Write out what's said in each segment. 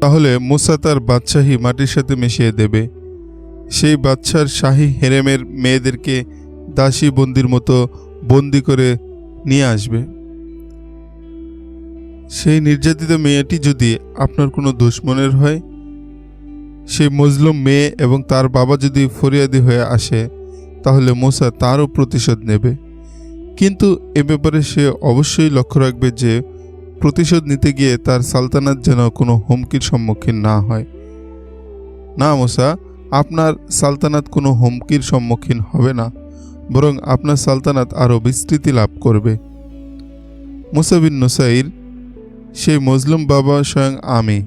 তাহলে মুসা তার বাদশাহী মাটির সাথে মিশিয়ে দেবে। সেই বাদশার শাহী হেরেমের মেয়েদেরকে দাসী বন্দির মতো বন্দি করে নিয়ে আসবে। সেই নির্যাতিত মেয়েটি যদি আপনার কোনো দুশ্মনের হয়, সেই মজলুম মেয়ে এবং তার বাবা যদি ফরিয়াদি হয়ে আসে, তাহলে মোসা তারও প্রতিশোধ নেবে। কিন্তু এ ব্যাপারে সে অবশ্যই লক্ষ্য রাখবে যে প্রতিশোধ নিতে গিয়ে তার সালতানাত যেন কোনো হুমকির সম্মুখীন না হয়। না, মোসা, আপনার সালতানাত কোনো হুমকির সম্মুখীন হবে না, বরং আপনার সালতানাত আরও বিস্তৃতি লাভ করবে। মুসা বিন নুসাইর, সেই মজলুম বাবা স্বয়ং আমি,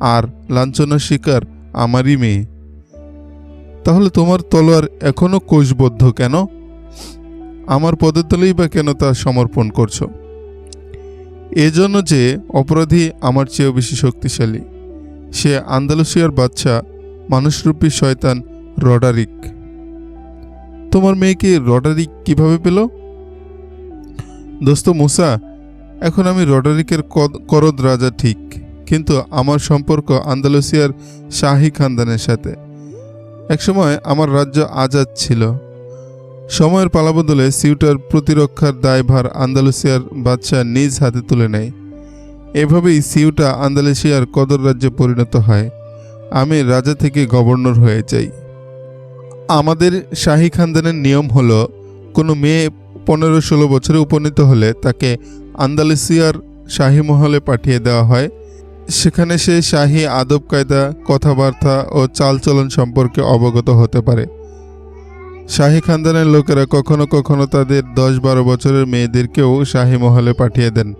আর লাঞ্ছনার শিকার আমারই মেয়ে। তাহলে তোমার তলোয়ার এখনও কোষবদ্ধ কেন? আমার পদতলেই বা কেন তা সমর্পণ করছ? এজন্য যে অপরাধী আমার চেয়েও বেশি শক্তিশালী, সে আন্দালুসিয়ার বাচ্চা মানুষরূপী শয়তান রডারিক। তোমার মেয়েকে রডারিক কীভাবে পেল? দোস্ত মুসা, এখন আমি রডারিকের করদ রাজা ঠিক, কিন্তু আমার সম্পর্ক আন্দালুসিয়ার শাহী খানদানের সাথে। একসময় আমার রাজ্য আজাদ ছিল। সময়ের পালাবদলে সিউটার প্রতিরক্ষার দায়ভার আন্দালুসিয়ার বাদশাহ নিজ হাতে তুলে নেয়। এভাবেই সিউটা আন্দালুসিয়ার কদর রাজ্যে পরিণত হয়। আমি রাজা থেকে গভর্নর হয়ে যাই। আমাদের শাহী খানদানের নিয়ম হলো, কোনো মেয়ে পনেরো ষোলো বছরে উপনীত হলে তাকে আন্দালুসিয়ার শাহী মহলে পাঠিয়ে দেওয়া হয়। সেখানে সে শাহী আদব কায়দা কথাবার্তা ও চালচলন সম্পর্কে অবগত হতে পারে। শাহী খানদানের লোকেরা কখনো কখনো তাদের দশ বারো বছরের মেয়েদেরকেও শাহী মহলে পাঠিয়ে দেন।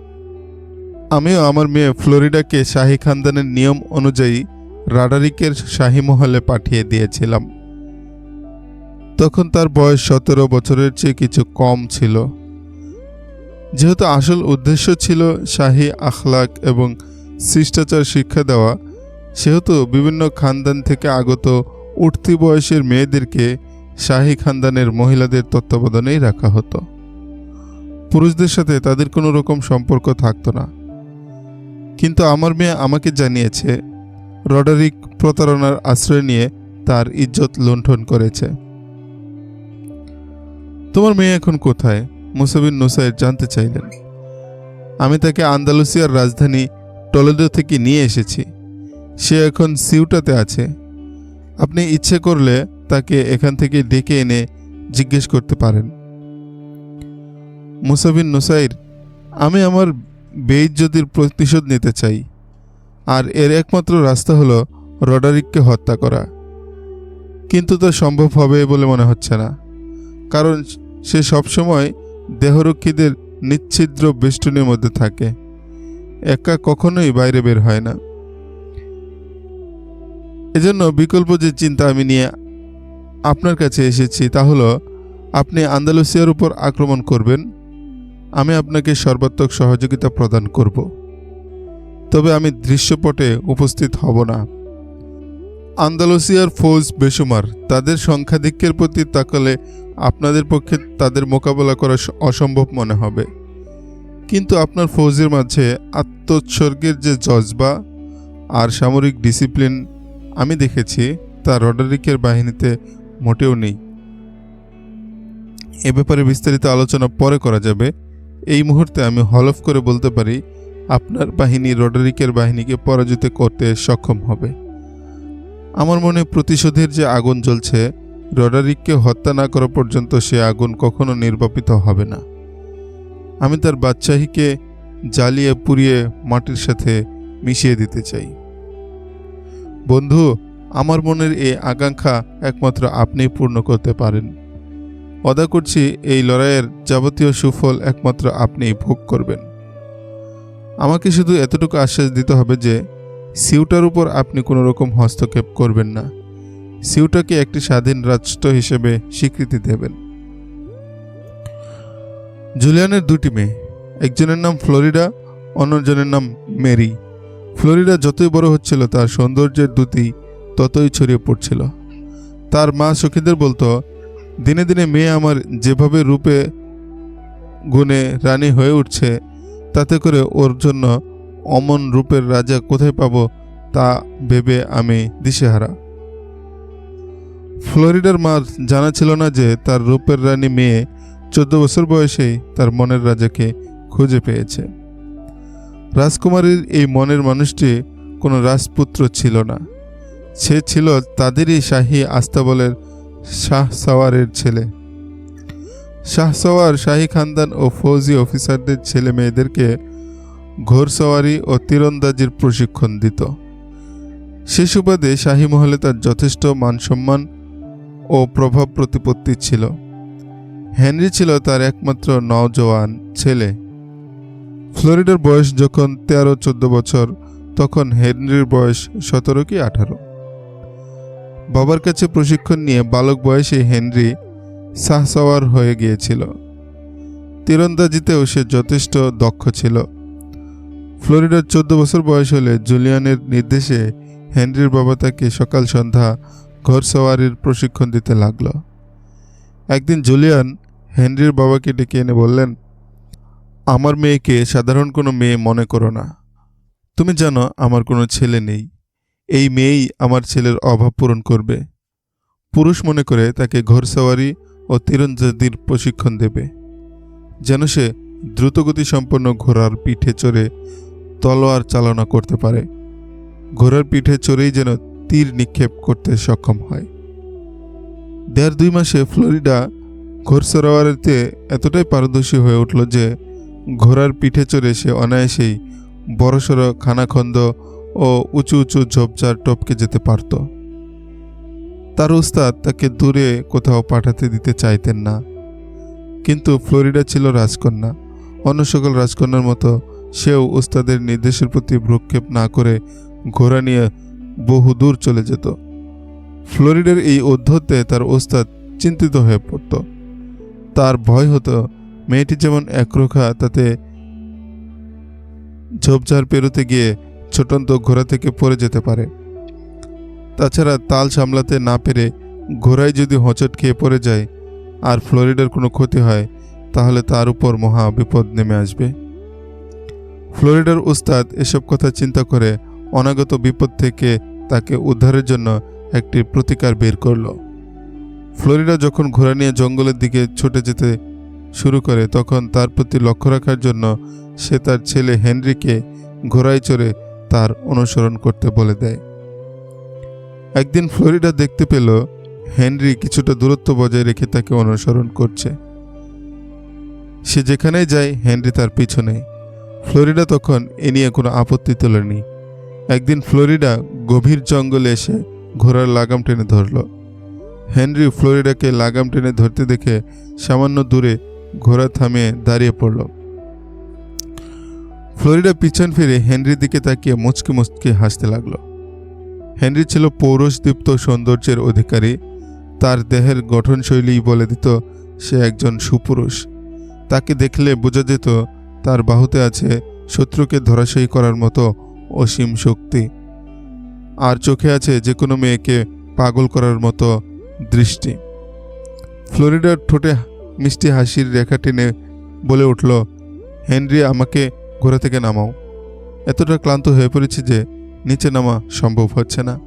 আমিও আমার মেয়ে ফ্লোরিডাকে শাহী খানদানের নিয়ম অনুযায়ী রাডারিকের শাহী মহলে পাঠিয়ে দিয়েছিলাম। তখন তার বয়স সতেরো বছরের চেয়ে কিছু কম ছিল। যেহেতু আসল উদ্দেশ্য ছিল শাহী আখলাক এবং শিষ্টাচার শিক্ষা দেওয়া, সেহেতু বিভিন্ন খানদান থেকে আগত উঠতি বয়সের মেয়েদেরকে শাহী খানদানের মহিলাদের তত্ত্বাবধানেই রাখা হতো। পুরুষদের সাথে তাদের কোনো রকম সম্পর্ক থাকতো না। কিন্তু আমার মেয়ে আমাকে জানিয়েছে, রডারিক প্রতারণার আশ্রয় নিয়ে তার ইজ্জত লুণ্ঠন করেছে। তোমার মেয়ে এখন কোথায়? মুসাবিন নুসাইর জানতে চাইলেন। আমি তাকে আন্দালুসিয়ার রাজধানী টলেডো থেকে নিয়ে এসেছি। সে এখন সিউটাতে আছে। আপনি ইচ্ছে করলে তাকে এখান থেকে ডেকে এনে জিজ্ঞেস করতে পারেন। মুসাবিন নুসাইর, আমি আমার বেইজ্জতির প্রতিশোধ নিতে চাই, আর এর একমাত্র রাস্তা হলো রডারিককে হত্যা করা। কিন্তু তা সম্ভব হবে বলে মনে হচ্ছে না, কারণ সে সবসময় দেহরক্ষীদের নিচ্ছিদ্র বেষ্টনীর মধ্যে থাকে, একা কখনোই বাইরে বের হয় না। এজন্য বিকল্প যে চিন্তা আমি নিয়ে আপনার কাছে এসেছি তা হলো, আপনি আন্দালুসিয়ার উপর আক্রমণ করবেন, আমি আপনাকে সর্বাত্মক সহযোগিতা প্রদান করব। তবে আমি দৃশ্যপটে উপস্থিত হব না। আন্দালুসিয়ার ফৌজ বেসুমার তাদের সংখ্যাধিক্যের প্রতি তাকালে আপনাদের পক্ষে তাদের মোকাবেলা করা অসম্ভব মনে হবে। কিন্তু আপনার ফৌজের মাঝে আত্মোৎসর্গের যে জজবা আর সামরিক ডিসিপ্লিন আমি দেখেছি, তা রডারিকের বাহিনীতে মোটেও নেই। এ ব্যাপারে বিস্তারিত আলোচনা পরে করা যাবে। এই মুহূর্তে আমি হলফ করে বলতে পারি, আপনার বাহিনী রডারিকের বাহিনীকে পরাজিত করতে সক্ষম হবে। আমার মনে প্রতিশোধের যে আগুন জ্বলছে, রডারিককে হত্যা না করা পর্যন্ত সে আগুন কখনো নির্বাপিত হবে না। আমি তার বাদশাহীকে জ্বালিয়ে পুড়িয়ে মাটির সাথে মিশিয়ে দিতে চাই। বন্ধু আমার মনের এই আকাঙ্ক্ষা একমাত্র আপনিই পূর্ণ করতে পারেন। অদা করছি এই লড়াইয়ের যাবতীয় সুফল একমাত্র আপনিই ভোগ করবেন। আমাকে শুধু এতটুকু আশ্বাস দিতে হবে যে, সিউটার উপর আপনি কোনো রকম হস্তক্ষেপ করবেন না। সিউটাকে একটি স্বাধীন রাষ্ট্র হিসেবে স্বীকৃতি দেবেন। জুলিয়ানের দুটি মেয়ে, একজনের নাম ফ্লোরিডা, অন্যজনের নাম মেরি। ফ্লোরিডা যতই বড় হচ্ছিল, তার সৌন্দর্যের দুটি ততই ছড়িয়ে পড়ছিল। তার মা সখীদের বলতো, দিনে দিনে মেয়ে আমার যেভাবে রূপে গুণে রানী হয়ে উঠছে, তাতে করে ওর জন্য অমন রূপের রাজা কোথায় পাবো তা ভেবে আমি দিশেহারা। ফ্লোরিডার মার জানা ছিল না যে তার রূপের রানী মেয়ে চোদ্দ বছর বয়সেই তার মনের রাজাকে খুঁজে পেয়েছে। রাজকুমারীর এই মনের মানুষটি কোনো রাজপুত্র ছিল না। সে ছিল তাদেরই শাহী আস্তাবলের শাহ সওয়ারের ছেলে। শাহ সওয়ার, শাহী খানদান ও ফৌজি অফিসারদের ছেলে মেয়েদেরকে ঘোড়সওয়ারি ও তীরন্দাজির প্রশিক্ষণ দিত। সে সুবাদে শাহী মহলে তার যথেষ্ট মানসম্মান ও প্রভাব প্রতিপত্তি ছিল। হেনরি ছিল তার একমাত্র নওজোয়ান ছেলে। ফ্লোরিডার বয়স যখন তেরো চোদ্দ বছর, তখন হেনরির বয়স সতেরো কি আঠারো। বাবার কাছে প্রশিক্ষণ নিয়ে বালক বয়সে হেনরি সাহসওয়ার হয়ে গিয়েছিল। তীরন্দাজিতেও সে যথেষ্ট দক্ষ ছিল। ফ্লোরিডার চোদ্দ বছর বয়স হলে জুলিয়ানের নির্দেশে হেনরির বাবা তাকে সকাল সন্ধ্যা ঘোড়সওয়ারির প্রশিক্ষণ দিতে লাগল। একদিন জুলিয়ান হেনরির বাবাকে ডেকে এনে বললেন, আমার মেয়েকে সাধারণ কোনো মেয়ে মনে করো না। তুমি জানো আমার কোনো ছেলে নেই। এই মেয়েই আমার ছেলের অভাব পূরণ করবে। পুরুষ মনে করে তাকে ঘোড়সওয়ারি ও তীরন্দাজির প্রশিক্ষণ দেবে। যেন সে দ্রুতগতি সম্পন্ন ঘোড়ার পিঠে চড়ে তলোয়ার চালনা করতে পারে। ঘোড়ার পিঠে চড়েই যেন তীর নিক্ষেপ করতে সক্ষম হয়। দেড় দুই মাসে ফ্লোরিডা ঘোড়সওয়ারিতে এতটাই পারদর্শী হয়ে উঠল যে, ঘোড়ার পিঠে চড়ে সে অনায়াসেই বড়সড় খানাখন্দ ও উঁচু উঁচু ঝোপঝাড় টপকে যেতে পারত। তার উস্তাদ তাকে দূরে কোথাও পাঠাতে দিতে চাইতেন না। কিন্তু ফ্লোরিডা ছিল রাজকন্যা। অন্য সকল রাজকন্যার মতো সেও উস্তাদের নির্দেশের প্রতি ভ্রুক্ষেপ না করে ঘোড়া নিয়ে বহু দূর চলে যেত। ফ্লোরিডার এই অধ্যত্তে তার ওস্তাদ চিন্তিত হয়ে পড়ত। তার ভয় হতো, মেয়েটি যেমন একরোখা তাতে ঝোপঝাড় পেরোতে গিয়ে ছোটন্ত ঘোড়া থেকে পড়ে যেতে পারে। তাছাড়া তাল সামলাতে না পেরে ঘোড়ায় যদি হোঁচট খেয়ে পড়ে যায় আর ফ্লোরিডার কোনো ক্ষতি হয়, তাহলে তার উপর মহা বিপদ নেমে আসবে। ফ্লোরিডার উস্তাদ এসব কথা চিন্তা করে অনাগত বিপদ থেকে তাকে উদ্ধারের জন্য একটি প্রতিকার বের করল। ফ্লোরিডা যখন ঘোড়া নিয়ে জঙ্গলের দিকে ছুটে যেতে শুরু করে, তখন তার প্রতি লক্ষ্য রাখার জন্য সে তার ছেলে হেনরিকে ঘোড়ায় চড়ে তার অনুসরণ করতে বলে দেয়। একদিন ফ্লোরিডা দেখতে পেল হেনরি কিছুটা দূরত্ব বজায় রেখে তাকে অনুসরণ করছে। সে যেখানেই যায়, হেনরি তার পিছনে। ফ্লোরিডা তখন এ নিয়ে কোনো আপত্তি তোলেনি। একদিন ফ্লোরিডা গভীর জঙ্গলে এসে ঘোড়ার লাগাম টেনে ধরল। হেনরি ফ্লোরিডাকে লাগাম টেনে ধরতে দেখে সামান্য দূরে ঘোড়া থামিয়ে দাঁড়িয়ে পড়ল। ফ্লোরিডা পিছন ফিরে হেনরির দিকে তাকিয়ে মুচকে মুচকে হাসতে লাগল। হেনরি ছিল পৌরষদীপ্ত সৌন্দর্যের অধিকারী। তার দেহের গঠনশৈলী বলে দিত সে একজন সুপুরুষ। তাকে দেখলে বোঝা যেত তার বাহুতে আছে শত্রুকে ধরাশয়ী করার মতো অসীম শক্তি। আর চোখে আছে যে কোনো মেয়েকে পাগল করার মতো দৃষ্টি। ফ্লোরিডার ঠোঁটে মিষ্টি হাসির রেখা টেনে বলে উঠল, হেনরি, আমাকে ঘোড়া থেকে নামাও। এতটা ক্লান্ত হয়ে পড়েছি যে নিচে নামা সম্ভব হচ্ছে না।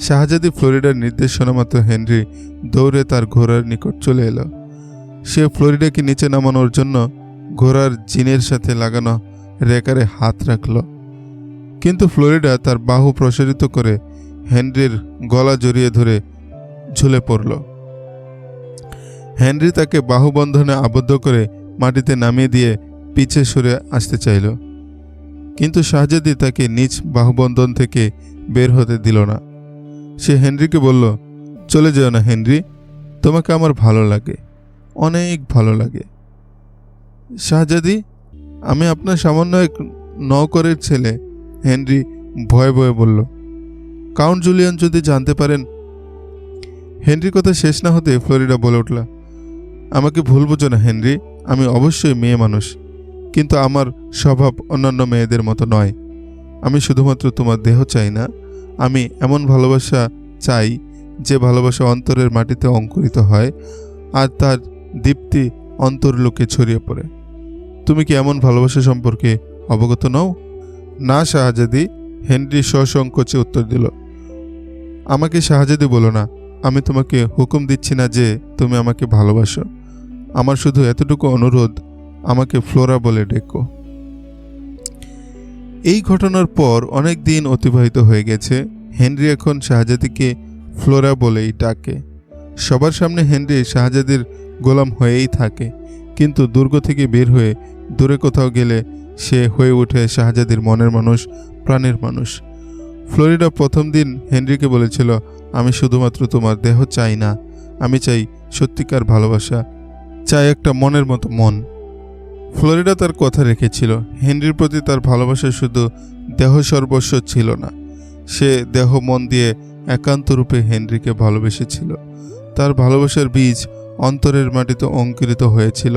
শাহজাদি ফ্লোরিডার নির্দেশনা মাত্র হেনরি দৌড়ে তার ঘোড়ার নিকট চলে এলো। সে ফ্লোরিডাকে নিচে নামানোর জন্য ঘোড়ার জিনের সাথে লাগানো রেকারে হাত রাখল। কিন্তু ফ্লোরিডা তার বাহু প্রসারিত করে হেনরির গলা জড়িয়ে ধরে ঝুলে পড়ল। হেনরি তাকে বাহুবন্ধনে আবদ্ধ করে মাটিতে নামিয়ে দিয়ে পিছে সরে আসতে চাইল। কিন্তু শাহজাদি তাকে নিজ বাহুবন্ধন থেকে বের হতে দিল না। সে হেনরিকে বলল, চলে যেও না হেনরি, তোমাকে আমার ভালো লাগে, অনেক ভালো লাগে। শাহজাদি, আমি আপনার সামান্য এক নৌকরের ছেলে, হেনরি ভয়ে ভয়ে বলল। কাউন্ট জুলিয়ান যদি জানতে পারেন? হেনরির কথা শেষ না হতে ফ্লোরিডা বলে উঠল, আমাকে ভুল বোঝো না হেনরি, আমি অবশ্যই মেয়ে মানুষ। কিন্তু আমার স্বভাব অন্যান্য মেয়েদের মতো নয়। আমি শুধুমাত্র তোমার দেহ চাই না, আমি এমন ভালোবাসা চাই যে ভালোবাসা অন্তরের মাটিতে অঙ্কুরিত হয় আর তার দীপ্তি অন্তর্লোকে ছড়িয়ে পড়ে। তুমি কি এমন ভালোবাসা সম্পর্কে অবগত নও? না, শাহজাদি, হেনরি সসংকোচে উত্তর দিল, আমাকে শাহজাদি বলো না, আমি তোমাকে হুকুম দিচ্ছি না যে তুমি আমাকে ভালোবাসো। আমার শুধু এতটুকু অনুরোধ আমাকে ফ্লোরা বলে ডেকো। এই ঘটনার পর অনেক দিন অতিবাহিত হয়ে গেছে। হেনরি এখন শাহজাদিকে ফ্লোরা বলেই ডাকে। সবার সামনে হেনরি শাহজাদির গোলাম হয়েই থাকে, কিন্তু দুর্গ থেকে বের হয়ে দূরে কোথাও গেলে সে হয়ে ওঠে শাহজাদির মনের মানুষ, প্রাণের মানুষ। ফ্লোরিডা প্রথম দিন হেনরিকে বলেছিল, আমি শুধুমাত্র তোমার দেহ চাই না, আমি চাই সত্যিকার ভালোবাসা, চাই একটা মনের মতো মন। ফ্লোরিডা তার কথা রেখেছিল। হেনরির প্রতি তার ভালোবাসা শুধু দেহ সর্বস্ব ছিল না, সে দেহ মন দিয়ে একান্ত রূপে হেনরিকে ভালোবেসেছিল। তার ভালোবাসার বীজ অন্তরের মাটিতে অঙ্কুরিত হয়েছিল,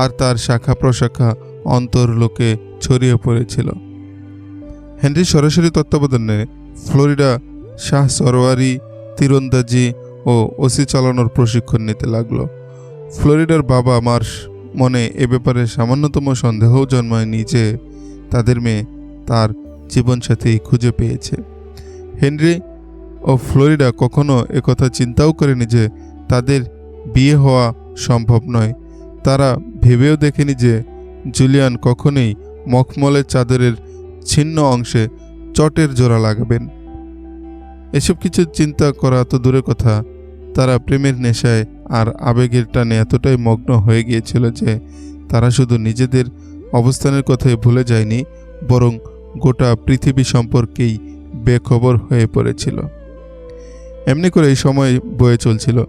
আর তার শাখা প্রশাখা অন্তর লোকে ছড়িয়ে পড়েছিল। হেনরি সরাসরি তত্ত্বাবধানে ফ্লোরিডা শাহ সরোয়ারি, তীরন্দাজি ও ওসি চালানোর প্রশিক্ষণ নিতে লাগল। ফ্লোরিডার বাবা মার মনে এ ব্যাপারে সামান্যতম সন্দেহও জন্মায়নি যে তাদের মেয়ে তার জীবনসাথী খুঁজে পেয়েছে। হেনরি ও ফ্লোরিডা কখনো একথা চিন্তাও করেনি যে তাদের বিয়ে হওয়া সম্ভব নয়। তারা ভেবেও দেখেনি যে জুলিয়ান কখনোই মখমলের চাদরের ছিন্ন অংশে চটের জোড়া লাগাবেন। এসব কিছু চিন্তা করা তো দূরের কথা, তারা প্রেমের নেশায় আর আবেগের টানে এতটাই মগ্ন হয়ে গিয়েছিল যে তারা শুধু নিজেদের অবস্থানের কথাই ভুলে যায়নি, বরং গোটা পৃথিবী সম্পর্কেই বেখবর হয়ে পড়েছিল। এমনি করে এই সময় বয়ে চলছিল।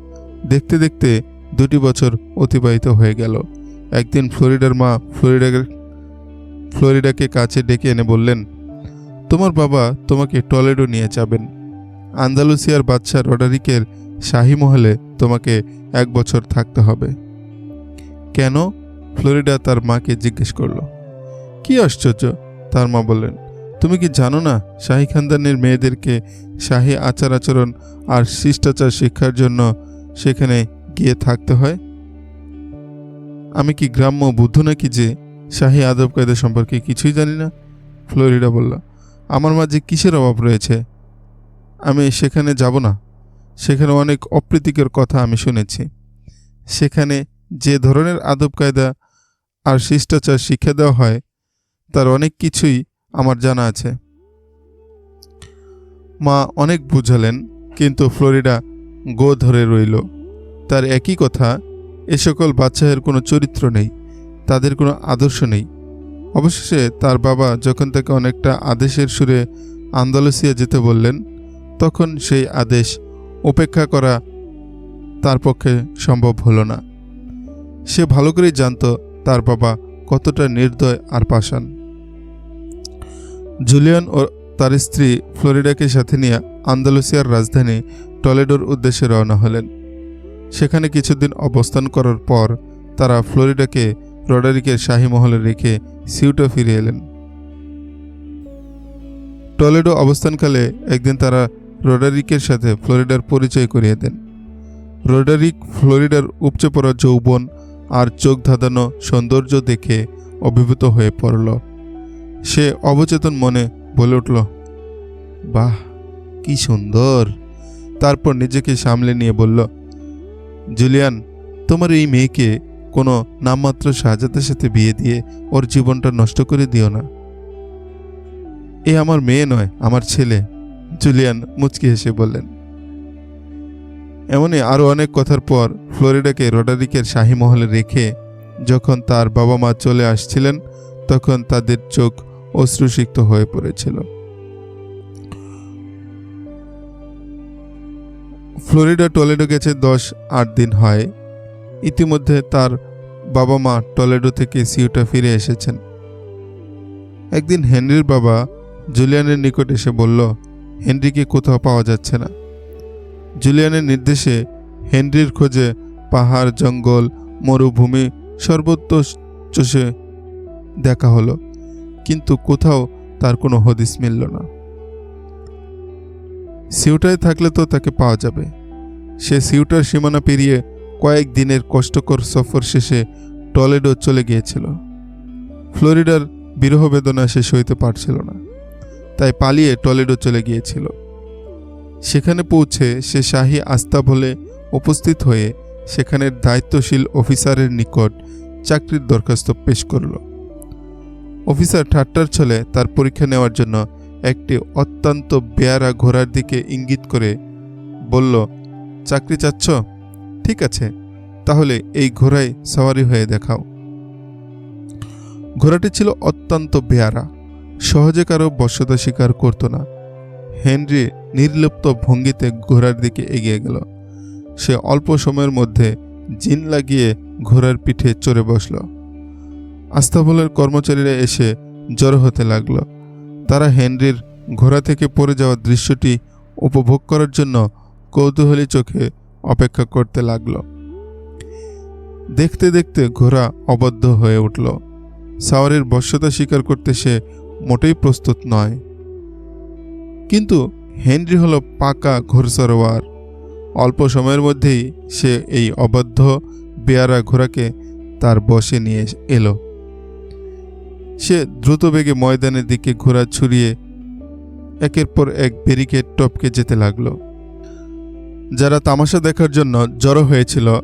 দেখতে দেখতে দুটি বছর অতিবাহিত হয়ে গেল। একদিন ফ্লোরিডার মা ফ্লোরিডাকে ফ্লোরিডাকে কাছে ডেকে এনে বললেন, তোমার বাবা তোমাকে টলেডো নিয়ে যাবেন। আন্দালুসিয়ার বাদশাহ রডারিকের শাহী মহলে তোমাকে এক বছর থাকতে হবে। কেন? ফ্লোরিডা তার মাকে জিজ্ঞেস করল। কি আশ্চর্য, তার মা বললেন, তুমি কি জানো না শাহী খানদানের মেয়েদেরকে শাহী আচার আচরণ আর শিষ্টাচার শিক্ষার জন্য সেখানে গিয়ে থাকতে হয়? আমি কি গ্রাম্য বুদ্ধ নাকি যে শাহী আদব কায়দা সম্পর্কে কিছুই জানি না? ফ্লোরিডা বলল, আমার মাঝে কিসের অভাব রয়েছে? আমি সেখানে যাব না। সেখানে অনেক অপ্রীতিকর কথা আমি শুনেছি। সেখানে যে ধরনের আদব কায়দা আর শিষ্টাচার শিক্ষা দেওয়া হয়, তার অনেক কিছুই আমার জানা আছে। মা অনেক বুঝালেন, কিন্তু ফ্লোরিডা গো ধরে রইল। তার একই কথা, এ সকল বাচ্চাদের কোনো চরিত্র নেই, তাদের কোনো আদর্শ নেই। অবশেষে তার বাবা যখন তাকে অনেকটা আদেশের সুরে আন্দালুসিয়া যেতে বললেন, তখন সেই আদেশ উপেক্ষা করা তার পক্ষে সম্ভব হলো না। সে ভালো করেই জানতো তার বাবা কতটা নির্দয় আর পাষাণ। জুলিয়ান ও তার স্ত্রী ফ্লোরিডাকে সাথে নিয়ে আন্দালুসিয়ার রাজধানী টলেডোর উদ্দেশ্যে রওনা হলেন। সেখানে কিছুদিন অবস্থান করার পর তারা ফ্লোরিডাকে রডারিকের শাহী মহলে রেখে সিউটা ফিরে এলেন। টলেডো অবস্থানকালে একদিন তারা রোডারিকের সাথে ফ্লোরিডার পরিচয় করিয়ে দেন। রোডারিক ফ্লোরিডার উপচে পড়া যৌবন আর চোখ ধাঁধানো সৌন্দর্য দেখে অভিভূত হয়ে পড়ল। সে অবচেতন মনে বলে উঠল, বাহ, কি সুন্দর। তারপর নিজেকে সামলে নিয়ে বলল, জুলিয়ান, তোমার এই মেয়েকে কোনো নামমাত্র শাহজাদের সাথে বিয়ে দিয়ে ওর জীবনটা নষ্ট করে দিও না। এ আমার মেয়ে নয়, আমার ছেলে। জুলিয়ান মুচকি হেসে বললেন, এমনই আরও অনেক কথার পর ফ্লোরিডাকে রোডারিকের শাহী মহলে রেখে যখন তার বাবা মা চলে আসছিলেন, তখন তাদের চোখ অশ্রুসিক্ত হয়ে পড়েছিল। ফ্লোরিডা টলেডো গেছে দশ আট দিন হয়। ইতিমধ্যে তার বাবা মা টলেডো থেকে সিউটা ফিরে এসেছেন। একদিন হেনরির বাবা জুলিয়ানের নিকট এসে বলল হেনরিকে কোথাও পাওয়া যাচ্ছে না। জুলিয়ানের নির্দেশে হেনরির খোঁজে পাহাড়, জঙ্গল, মরুভূমি সর্বত্র চষে দেখা হলো, কিন্তু কোথাও তার কোনো হদিস মিলল না। সিউটায় থাকলে তো তাকে পাওয়া যাবে। সে সিউটার সীমানা পেরিয়ে কয়েক দিনের কষ্টকর সফর শেষে টলেডো চলে গিয়েছিল। ফ্লোরিডার বিরহ বেদনা সে সইতে পারছিল না। তাই পালিয়ে টলেডো চলে গিয়েছিল। সেখানে পৌঁছে সে শাহী আস্থা বলে উপস্থিত হয়ে সেখানের দায়িত্বশীল অফিসারের নিকট চাকরির দরখাস্ত পেশ করল। অফিসার ঠাট্টার ছলে তার পরীক্ষা নেওয়ার জন্য একটি অত্যন্ত বেয়ারা ঘোড়ার দিকে ইঙ্গিত করে বলল, চাকরি চাচ্ছ? ঠিক আছে, তাহলে এই ঘোড়ায় সওয়ারি হয়ে দেখাও। ঘোড়াটি ছিল অত্যন্ত বেয়ারা। সহজে কারও বশ্যতা স্বীকার করত না। হেনরি নির্লিপ্ত ভঙ্গিতে ঘোড়ার দিকে এগিয়ে গেল। সে অল্প সময়ের মধ্যে জিন লাগিয়ে ঘোড়ার পিঠে চড়ে বসল। আস্তাবলের কর্মচারীরা এসে জড়ো হতে লাগল। তারা হেনরির ঘোড়া থেকে পড়ে যাওয়া দৃশ্যটি উপভোগ করার জন্য কৌতূহলী চোখে অপেক্ষা করতে লাগল। দেখতে দেখতে ঘোড়া অবদ্ধ হয়ে উঠল। সাওয়ারের বশ্যতা স্বীকার করতে সে মোটেই প্রস্তুত নয়। কিন্তু হেনরি হলো পাকা ঘোড়সরোয়ার। অল্প সময়ের মধ্যেই সে এই অবাধ্য বেয়ারা ঘোড়াকে তার বসে নিয়ে এলো। সে দ্রুত বেগে ময়দানের দিকে ঘোড়া ছুরিয়ে একের পর এক ব্যারিকেড টপকে যেতে লাগল। যারা তামাশা দেখার জন্য জড়ো হয়েছিল,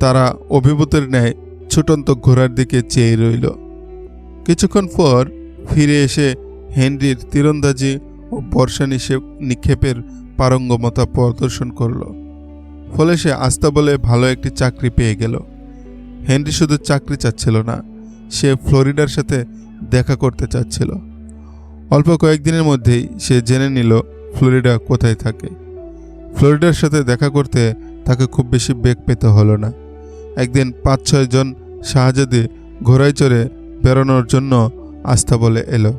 তারা অভিভূতের ন্যায় ছুটন্ত ঘোড়ার দিকে চেয়ে রইল। কিছুক্ষণ পর ফিরে এসে হেনরির তীরন্দাজি ও বর্ষা নিক্ষেপের পারঙ্গমতা প্রদর্শন করল। ফলে সে আস্থা বলে ভালো একটি চাকরি পেয়ে গেল। হেনরি শুধু চাকরি চাচ্ছিল না, সে ফ্লোরিডার সাথে দেখা করতে চাচ্ছিল। অল্প কয়েকদিনের মধ্যেই সে জেনে নিল ফ্লোরিডা কোথায় থাকে। ফ্লোরিডার সাথে দেখা করতে তাকে খুব বেশি বেগ পেতে হলো না। একদিন পাঁচ ছয় জন শাহজাদি ঘোড়ায় চড়ে বেরোনোর জন্য আস্থা বলে এলো।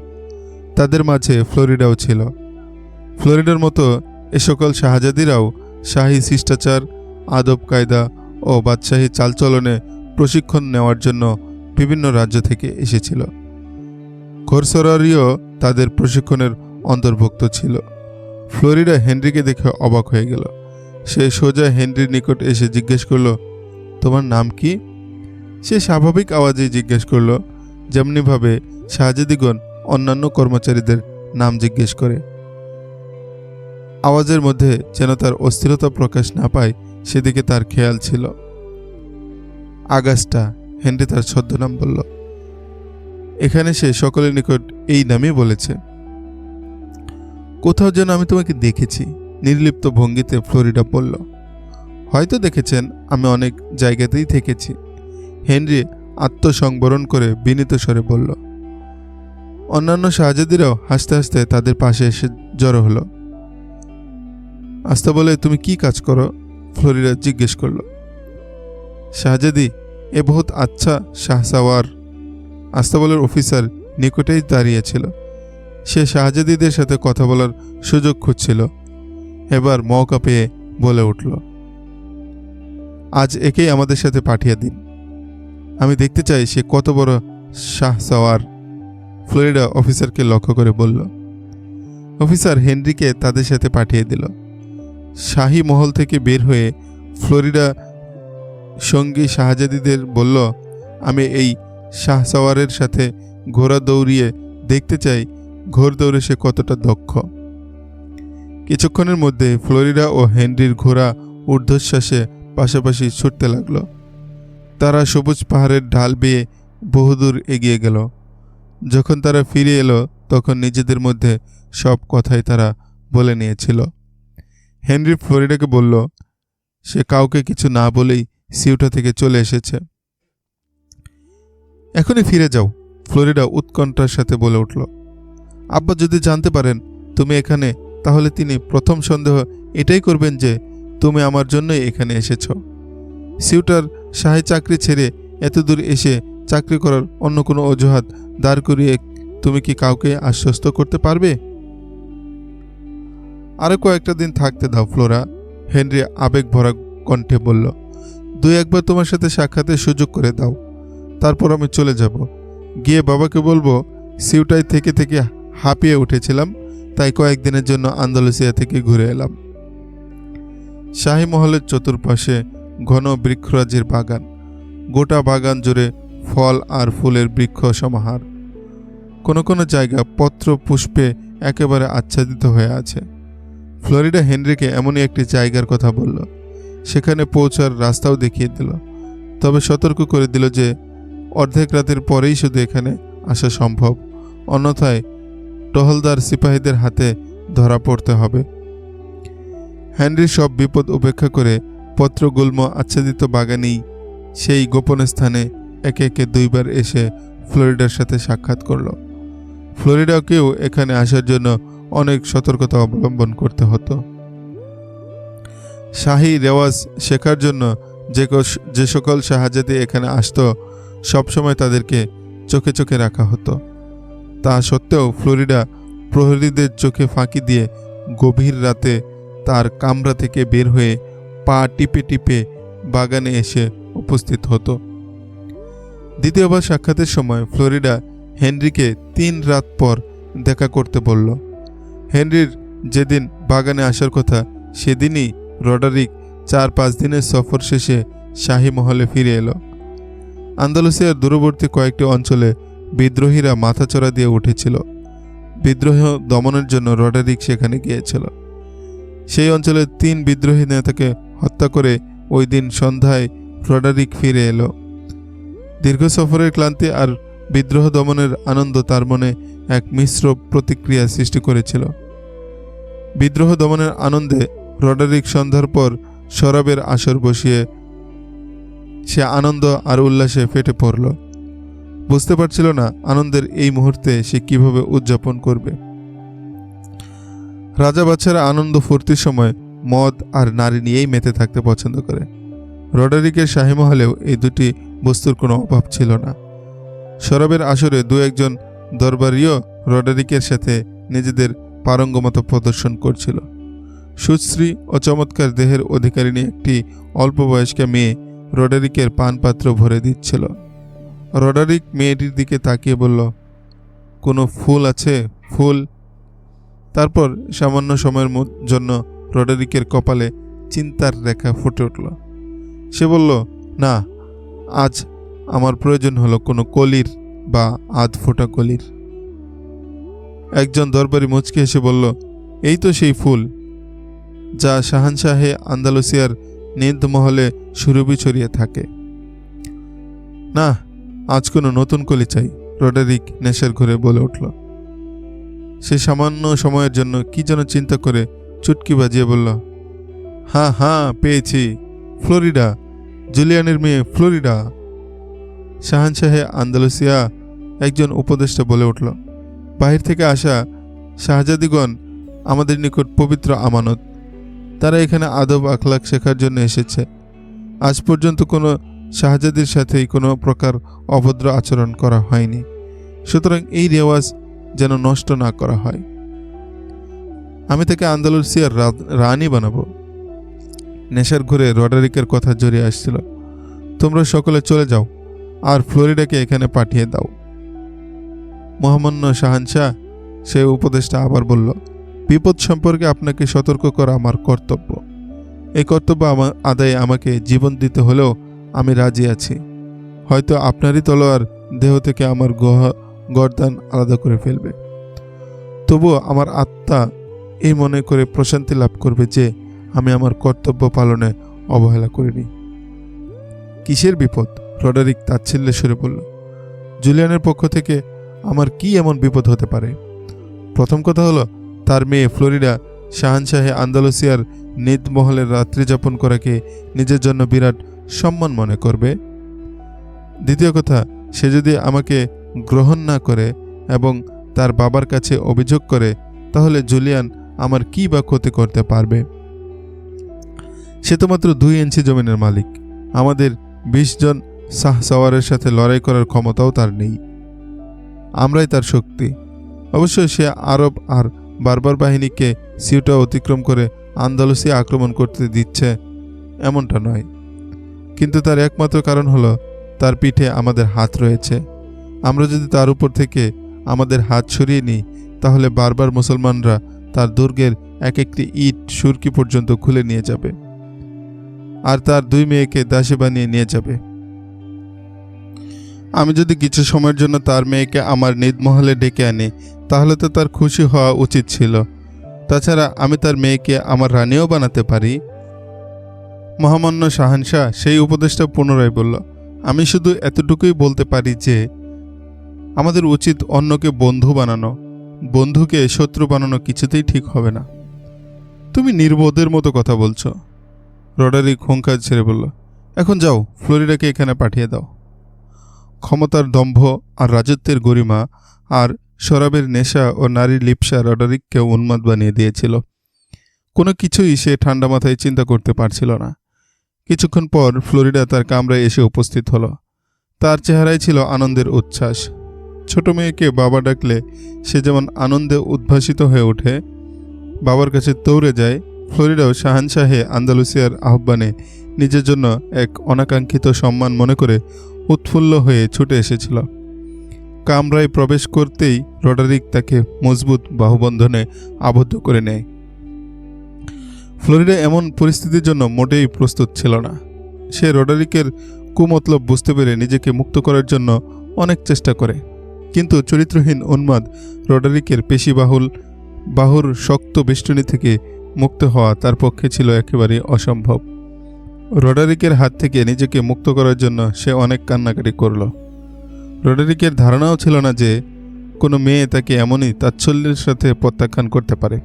তাদের মাঝে ফ্লোরিডাও ছিল। ফ্লোরিডার মতো এ সকল শাহজাদিরাও শাহী শিষ্টাচার, আদব কায়দা ও বাদশাহী চালচলনে প্রশিক্ষণ নেওয়ার জন্য বিভিন্ন রাজ্য থেকে এসেছিল। ঘোরসরারিও তাদের প্রশিক্ষণের অন্তর্ভুক্ত ছিল। ফ্লোরিডা হেনরিকে দেখে অবাক হয়ে গেল। সে সোজা হেনরির নিকট এসে জিজ্ঞেস করল, তোমার নাম কি? সে স্বাভাবিক আওয়াজেই জিজ্ঞেস করল, যেমনিভাবে শাহজাদিগণ অন্যান্য কর্মচারীদের নাম জিজ্ঞেস করে। আওয়াজের মধ্যে যেন তার অস্থিরতা প্রকাশ না পায়, সেদিকে তার খেয়াল ছিল। আগাস্টা, হেনরি তার ছদ্মনাম বলল। এখানে সে সকলের নিকট এই নামই বলেছে। কোথাও যেন আমি তোমাকে দেখেছি, নির্লিপ্ত ভঙ্গিতে ফ্লোরিডা বলল। হয়তো দেখেছেন, আমি অনেক জায়গাতেই থেকেছি। হেনরি আত্মসংবরণ করে বিনীত স্বরে বলল অন্যান্য শাহজাদিরাও হাসতে হাসতে তাদের পাশে এসে জড়ো হলো। আস্তা বলে, তুমি কি কাজ করো? ফ্লোরিডা জিজ্ঞেস করল। শাহজাদি এ বহুত আচ্ছা শাহসাওয়ার। আস্তাবলের অফিসার নিকটেই দাঁড়িয়েছিল সে শাহজাদিদের সাথে কথা বলার সুযোগ খুঁজছিল। এবার মৌকা পেয়ে বলে উঠল, আজ একেই আমাদের সাথে পাঠিয়ে দিন। আমি দেখতে চাই সে কত বড় শাহসাওয়ার। ফ্লোরিডা অফিসারকে লক্ষ্য করে বলল, অফিসার হেনরিকে তাদের সাথে পাঠিয়ে দিল। শাহী মহল থেকে বের হয়ে ফ্লোরিডা সঙ্গী শাহজাদিদের বলল, আমি এই শাহসাওয়ারের সাথে ঘোড়া দৌড়িয়ে দেখতে চাই, ঘোর দৌড়ে সে কতটা দক্ষ। কিছুক্ষণের মধ্যে ফ্লোরিডা ও হেনরির ঘোড়া ঊর্ধ্বশ্বাসে পাশাপাশি ছুটতে লাগল। তারা সবুজ পাহাড়ের ঢাল বেয়ে বহুদূর এগিয়ে গেল। যখন তারা ফিরে এলো, তখন নিজেদের মধ্যে সব কথাই তারা বলে নিয়েছিল। হেনরি ফ্লোরিডাকে বলল, সে কাউকে কিছু না বলেই সিউটা থেকে চলে এসেছে। এখনই ফিরে যাও। ফ্লোরিডা উৎকণ্ঠার সাথে বলে উঠল, আব্বা, যদি জানতে পারেন তুমি এখানে, তাহলে তিনি প্রথম সন্দেহ এটাই করবেন যে তুমি আমার জন্যই এখানে এসেছ। সিউটার সাহে চাকরি ছেড়ে এত দূর এসে চাকরি করার অন্য কোনো অজুহাত দাঁড় করিয়ে তুমি কি কাউকে আশ্বস্ত করতে পারবে? আরও কয়েকটা দিন থাকতে দাও, ফ্লোরা। হেনরি আবেগ ভরা কণ্ঠে বলল, দুই একবার তোমার সাথে সাক্ষাতের সুযোগ করে দাও। তারপর আমি চলে যাব। গিয়ে বাবাকে বলব সিউটাই থেকে থেকে হাঁপিয়ে উঠেছিলাম, তাই কয়েকদিনের জন্য আন্দালুসিয়া থেকে ঘুরে এলাম। শাহী মহলের চতুর্পাশে ঘন বৃক্ষরাজের বাগান। গোটা বাগান জুড়ে ফল আর ফুলের বৃক্ষ সমাহার কোনো কোনো জায়গা পত্র পুষ্পে একেবারে আচ্ছাদিত হয়ে আছে। ফ্লোরিডা হেনরিকে এমনই একটি জায়গার কথা বলল। সেখানে পৌঁছার রাস্তাও দেখিয়ে দিল। তবে সতর্ক করে দিল যে, অর্ধেক রাতের পরেই শুধু এখানে আসা সম্ভব। অন্যথায় টহলদার সিপাহীদের হাতে ধরা পড়তে হবে। হেনরি সব বিপদ উপেক্ষা করে পত্রগুল্ম আচ্ছাদিত বাগানেই সেই গোপন স্থানে একে একে দুইবার এসে ফ্লোরিডার সাথে সাক্ষাৎ করল। ফ্লোরিডাকেও এখানে আসার জন্য অনেক সতর্কতা অবলম্বন করতে হতো। শাহী রেওয়াজ শেখার জন্য যে যে সকল শাহজাদি এখানে আসতো, সবসময় তাদেরকে চোখে চোখে রাখা হতো। তা সত্ত্বেও ফ্লোরিডা প্রহরীদের চোখে ফাঁকি দিয়ে গভীর রাতে তার কামরা থেকে বের হয়ে পা টিপে টিপে বাগানে এসে উপস্থিত হতো। দ্বিতীয়বার সাক্ষাতের সময় ফ্লোরিডা হেনরিকে তিন রাত পর দেখা করতে বলল। হেনরির যেদিন বাগানে আসার কথা, সেদিনই রডারিক চার পাঁচ দিনের সফর শেষে শাহী মহলে ফিরে এলো। আন্দালুসিয়ার দূরবর্তী কয়েকটি অঞ্চলে বিদ্রোহীরা মাথাচড়া দিয়ে উঠেছিল। বিদ্রোহ দমনের জন্য রডারিক সেখানে গিয়েছিল। সেই অঞ্চলের তিন বিদ্রোহী নেতাকে হত্যা করে ওই দিন সন্ধ্যায় রডারিক ফিরে এলো। দীর্ঘ সফরের ক্লান্তি আর বিদ্রোহ দমনের আনন্দ তার মনে এক মিশ্র প্রতিক্রিয়া সৃষ্টি করেছিল। বিদ্রোহ দমনের আনন্দে রডারিক সন্ধ্যার পর শরাবের আসর বসিয়ে সে আনন্দ আর উল্লাসে ফেটে পড়ল। বুঝতে পারছিল না আনন্দের এই মুহূর্তে সে কীভাবে উদযাপন করবে। রাজা বাচ্চারা আনন্দ ফুর্তির সময় মদ আর নারী নিয়েই মেতে থাকতে পছন্দ করে। রডারিকের শাহী মহলেও এই দুটি বস্তুর কোনো অভাব ছিল না। শরাবের আসরে দু একজন দরবারিও রডারিকের সাথে নিজেদের পারঙ্গমতা প্রদর্শন করছিল। সুশ্রী ও চমৎকার দেহের অধিকারিণী একটি অল্প বয়স্কা মেয়ে রডারিকের পানপাত্র ভরে দিচ্ছিল। রডারিক মেয়েটির দিকে তাকিয়ে বলল, কোনো ফুল আছে? ফুল? তারপর সামান্য সময়ের জন্য রডারিকের কপালে চিন্তার রেখা ফুটে উঠল। সে বলল, না, আজ আমার প্রয়োজন হলো কোনো কলির বা আধ ফোটা কলির। একজন দরবারি মুচকে এসে বলল, এই তো সেই ফুল যা শাহানশাহে আন্দালুসিয়ার নিদ মহলে সুরভি ছড়িয়ে থাকে। না, আজ কোনো নতুন কলি চাই, রডারিক নেশার ঘরে বলে উঠল। সে সামান্য সময়ের জন্য কি যেন চিন্তা করে চুটকি বাজিয়ে বলল হ্যাঁ হ্যাঁ পেয়েছি। ফ্লোরিডা, জুলিয়ানের মেয়ে ফ্লোরিডা। শাহানশাহে আন্দালুসিয়া একজন উপদেষ্টা বলে উঠল, বাহির থেকে আসা শাহজাদিগণ আমাদের নিকট পবিত্র আমানত। তারা এখানে আদব আখলাক শেখার জন্য এসেছে। আজ পর্যন্ত কোনো শাহজাদির সাথেই কোনো প্রকার অভদ্র আচরণ করা হয়নি। সুতরাং এই রেওয়াজ যেন নষ্ট না করা হয়। আমি তাকে আন্দালুসিয়ার রানী বানাবো। নেশার ঘুরে রডারিকের কথা জড়িয়ে আসছিল। তোমরা সকলে চলে যাও, আর ফ্লোরিডাকে এখানে পাঠিয়ে দাও। মহামান্য শাহানশাহ সে উপদেশটা আবার বলল, বিপদ সম্পর্কে আপনাকে সতর্ক করা আমার কর্তব্য। এই কর্তব্য আমার আদায়ে আমাকে জীবন দিতে হলেও আমি রাজি আছি। হয়তো আপনারই তলোয়ার দেহ থেকে আমার গহ, গরদান আলাদা করে ফেলবে। তবুও আমার আত্মা এই মনে করে প্রশান্তি লাভ করবে যে আমি আমার কর্তব্য পালনে অবহেলা করিনি। কিসের বিপদ? রডারিক তাচ্ছিল্যে সরে বলল, জুলিয়ানের পক্ষ থেকে আমার কি এমন বিপদ হতে পারে? প্রথম কথা হলো, তার মেয়ে ফ্লোরিডা শাহানশাহে আন্দালুসিয়ার নিদ মহলের রাত্রি যাপন করাকে নিজের জন্য বিরাট সম্মান মনে করবে। দ্বিতীয় কথা, সে যদি আমাকে গ্রহণ না করে এবং তার বাবার কাছে অভিযোগ করে, তাহলে জুলিয়ান আমার কি বা ক্ষতি করতে পারবে? সে তো মাত্র দুই ইঞ্চি জমিনের মালিক। আমাদের বিশ জন শাহ সওয়ারের সাথে লড়াই করার ক্ষমতাও তার নেই। আমরাই তার শক্তি। অবশ্যই সে আরব আর বারবার বাহিনীকে সিউটা অতিক্রম করে আন্দালুসিয়া আক্রমণ করতে দিচ্ছে, এমনটা নয়। কিন্তু তার একমাত্র কারণ হলো, তার পিঠে আমাদের হাত রয়েছে। আমরা যদি তার উপর থেকে আমাদের হাত সরিয়ে নিই, তাহলে বারবার মুসলমানরা তার দুর্গের এক একটি ইট সুরকি পর্যন্ত খুলে নিয়ে যাবে। আর তার দুই মেয়েকে দাসী বানিয়ে নিয়ে যাবে। আমি যদি কিছু সময়ের জন্য তার মেয়েকে আমার নিদমহলে ডেকে আনি, তাহলে তো তার খুশি হওয়া উচিত ছিল। তাছাড়া আমি তার মেয়েকে আমার রানীও বানাতে পারি। মহামান্য শাহানশাহ সেই উপদেশটা পুনরায় বলল, আমি শুধু এতটুকুই বলতে পারি যে, আমাদের উচিত অন্যকে বন্ধু বানানো। বন্ধুকে শত্রু বানানো কিছুতেই ঠিক হবে না। তুমি নির্বোধের মতো কথা বলছো। রডারিক হুঙ্কার ছেড়ে বলল, এখন যাও, ফ্লোরিডাকে এখানে পাঠিয়ে দাও। ক্ষমতার দম্ভ আর রাজত্বের গরিমা আর শরাবের নেশা ও নারীর লিপসা রডারিককে উন্মাদ বানিয়ে দিয়েছিল। কোনো কিছুই সে ঠান্ডা মাথায় চিন্তা করতে পারছিল না। কিছুক্ষণ পর ফ্লোরিডা তার কামরায় এসে উপস্থিত হলো। তার চেহারায় ছিল আনন্দের উচ্ছ্বাস। ছোট মেয়েকে বাবা ডাকলে সে যেমন আনন্দে উদ্ভাসিত হয়ে ওঠে, বাবার কাছে দৌড়ে যায় ফ্লোরিডাও শাহানশাহে আন্দালুসিয়ার আহ্বানে নিজের জন্য এক অনাকাঙ্ক্ষিত সম্মান মনে করে উৎফুল্ল হয়ে ছুটে এসেছিল। কামরায় প্রবেশ করতেই রডারিক তাকে মজবুত বাহুবন্ধনে আবদ্ধ করে নেয়। ফ্লোরিডা এমন পরিস্থিতির জন্য মোটেই প্রস্তুত ছিল না। সে রডারিকের কুমতলব বুঝতে পেরে নিজেকে মুক্ত করার জন্য অনেক চেষ্টা করে। কিন্তু চরিত্রহীন উন্মাদ রডারিকের পেশিবাহুল, বাহুর শক্ত বেষ্টনী থেকে মুক্ত হওয়া তার পক্ষে ছিল একেবারে অসম্ভব। রডারিকের হাত থেকে নিজেকে মুক্ত করার জন্য সে অনেক কান্নাকাটি করল। রডারিকের ধারণাও ছিল না যে কোনো মেয়ে তাকে এমনই তাচ্ছল্যের সাথে প্রত্যাখ্যান করতে পারে।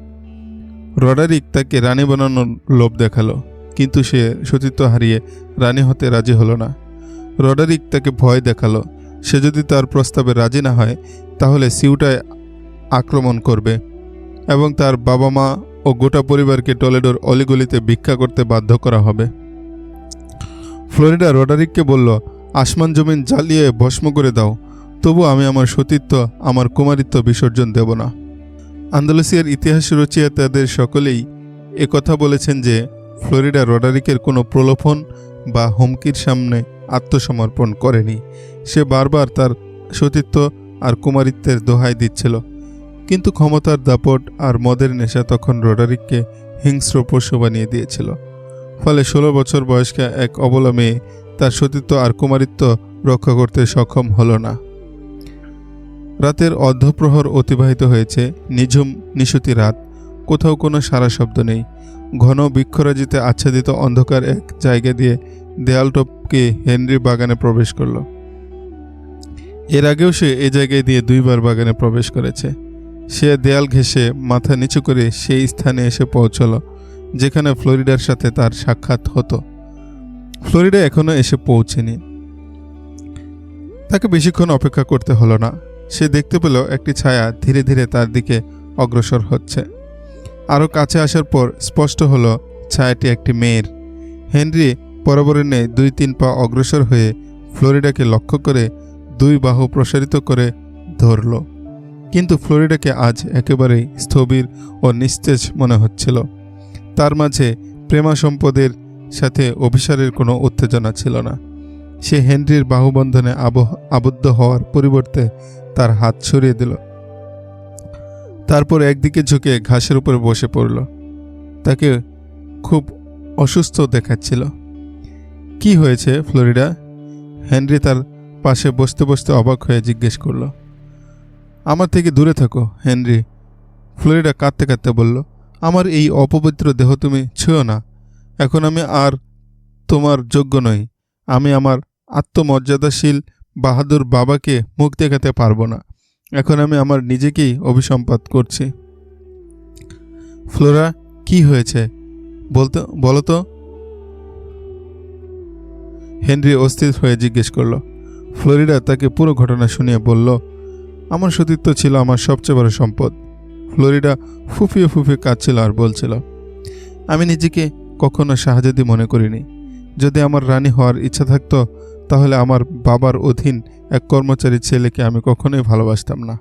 রডারিক তাকে রানী বানানোর লোভ দেখাল, কিন্তু সে সতীত্ব হারিয়ে রানী হতে রাজি হলো না। রডারিক তাকে ভয় দেখাল, সে যদি তার প্রস্তাবে রাজি না হয়, তাহলে সিউটায় আক্রমণ করবে এবং তার বাবা মা ও গোটা পরিবারকে টলেডোর অলিগলিতে ভিক্ষা করতে বাধ্য করা হবে। ফ্লোরিডা রডারিককে বলল, আসমান জমিন জ্বালিয়ে ভস্ম করে দাও, তবু আমি আমার সতীত্ব, আমার কুমারিত্ব বিসর্জন দেব না। আন্দালুসিয়ার ইতিহাস রচয়িতাদের সকলেই একথা বলেছেন যে, ফ্লোরিডা রডারিকের কোনো প্রলোভন বা হুমকির সামনে আত্মসমর্পণ করেনি। সে বারবার তার সতীত্ব আর কুমারিত্বের দোহাই দিচ্ছিল। কিন্তু ক্ষমতার দাপট আর মদের নেশা তখন রডারিককে হিংস্র পশু বানিয়ে দিয়েছিল। ফলে ষোলো বছর বয়স্ক এক অবলা মেয়ে তার সতীত্ব আর কুমারিত্ব রক্ষা করতে সক্ষম হল না। রাতের অর্ধপ্রহর অতিবাহিত হয়েছে নিঝুম নিশুতি রাত। কোথাও কোনো সারা শব্দ নেই। ঘন বৃক্ষরাজিতে আচ্ছাদিত অন্ধকার এক জায়গা দিয়ে দেয়াল টপকে হেনরি বাগানে প্রবেশ করল। এর আগেও সে এ জায়গায় দিয়ে দুইবার বাগানে প্রবেশ করেছে। সে দেয়াল ঘেঁষে মাথা নিচু করে সেই স্থানে এসে পৌঁছলো, যেখানে ফ্লোরিডার সাথে তার সাক্ষাৎ হতো। ফ্লোরিডা এখনও এসে পৌঁছেনি। তাকে বেশিক্ষণ অপেক্ষা করতে হলো না। সে দেখতে পেল একটি ছায়া ধীরে ধীরে তার দিকে অগ্রসর হচ্ছে। আরও কাছে আসার পর স্পষ্ট হলো, ছায়াটি একটি মেয়ের। হেনরি নেই দুই তিন পা অগ্রসর হয়ে ফ্লোরিডাকে লক্ষ্য করে দুই বাহু প্রসারিত করে ধরল। কিন্তু ফ্লোরিডাকে আজ একেবারেই স্থবির ও নিস্তেজ মনে হচ্ছিল। তার মাঝে প্রেমা সম্পদের সাথে অভিসারের কোনো উত্তেজনা ছিল না। সে হেনরির বাহুবন্ধনে আবদ্ধ হওয়ার পরিবর্তে তার হাত সরিয়ে দিল। তারপর একদিকে ঝুঁকে ঘাসের উপর বসে পড়ল। তাকে খুব অসুস্থ দেখাচ্ছিল। কি হয়েছে, ফ্লোরিডা? হেনরি তার পাশে বসতে বসতে অবাক হয়ে জিজ্ঞেস করল। আমার থেকে দূরে থাকো, হেনরি। ফ্লোরিডা কাঁদতে কাঁদতে বলল, আমার এই অপবিত্র দেহ তুমি ছুঁয়ো না। এখন আমি আর তোমার যোগ্য নই। আমি আমার আত্মমর্যাদাশীল বাহাদুর বাবাকে মুখ দেখাতে পারব না। এখন আমি আমার নিজেকেই অভিসম্পাত করছি। ফ্লোরা, কি হয়েছে? বলতে, বলো তো? হেনরি অস্থির হয়ে জিজ্ঞেস করল। ফ্লোরিডা তাকে পুরো ঘটনা শুনিয়ে বলল আমার সতীত্ব ছিল আমার সবচেয়ে বড় সম্পদ। ফ্লোরিডা ফুফিয়ে ফুফিয়ে কাঁদছিল আর বলছিল, আমি নিজেকে কখনো শাহজাদি মনে করিনি। যদি আমার রানী হওয়ার ইচ্ছা থাকতো, তাহলে আমার বাবার অধীন এক কর্মচারী ছেলেকে আমি কখনোই ভালোবাসতাম না।